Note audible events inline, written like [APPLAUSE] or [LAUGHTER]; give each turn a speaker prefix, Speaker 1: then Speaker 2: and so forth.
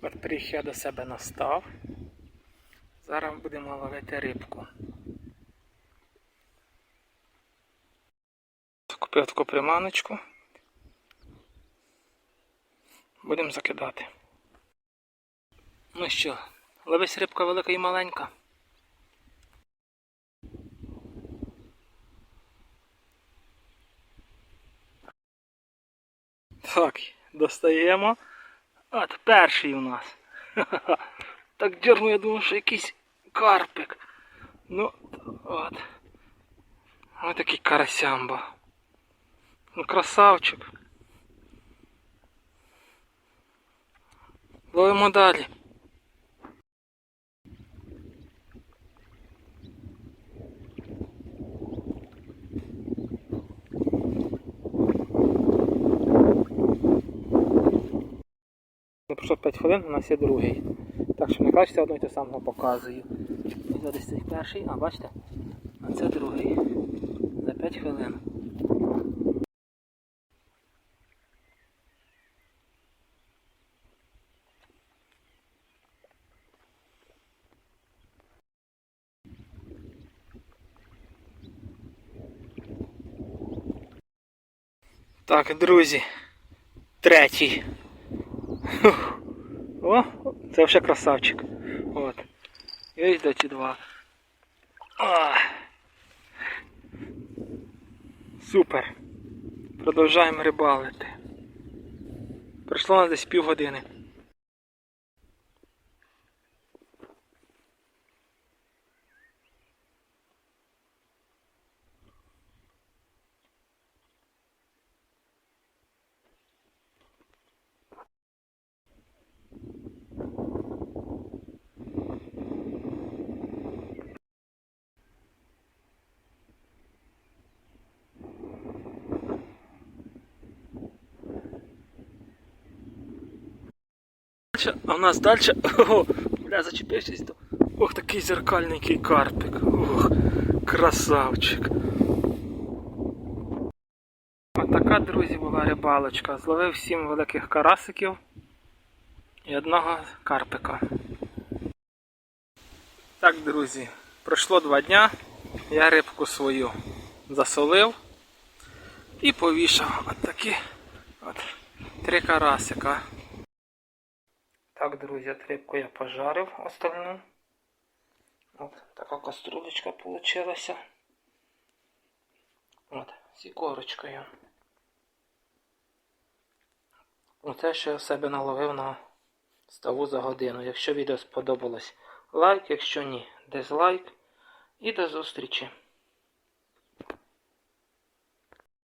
Speaker 1: Приїхав я до себе на став. Зараз будемо ловити рибку. Купив таку приманочку. Будемо закидати. Ну що, ловись рибка велика і маленька. Так, достаємо. От перший у нас. [LAUGHS] Так дерну, я думав, що якийсь карпик. Ну, от. Ось такий карасямба. Ну, красавчик. Ловимо далі. Не пройшло 5 хвилин, у нас є другий. Так що не бачите, одно і те саме показую. Ось цей перший, а бачите? А це другий. За 5 хвилин. Так, друзі. Третій. [LAUGHS] О, це вже красавчик. От. І ось до ці два. А. Супер. Продовжаємо рибалити. Пройшло нас десь півгодини. Дальше- А у нас далі. [LAUGHS] О, бля, зачепившись до. Ох, такий зеркальненький карпик. Ох, красавчик. Отака, друзі, була рибалочка. Зловив сім великих карасиків і одного карпика. Так, друзі, пройшло два дня. Я рибку свою засолив і повішав. От такі от три карасика. Так, друзі, от я пожарив остальну. От така каструлечка получилася. От, з ікорочкою. Оце що я в себе наловив на ставу за годину. Якщо відео сподобалось, лайк, якщо ні, дизлайк. І до зустрічі!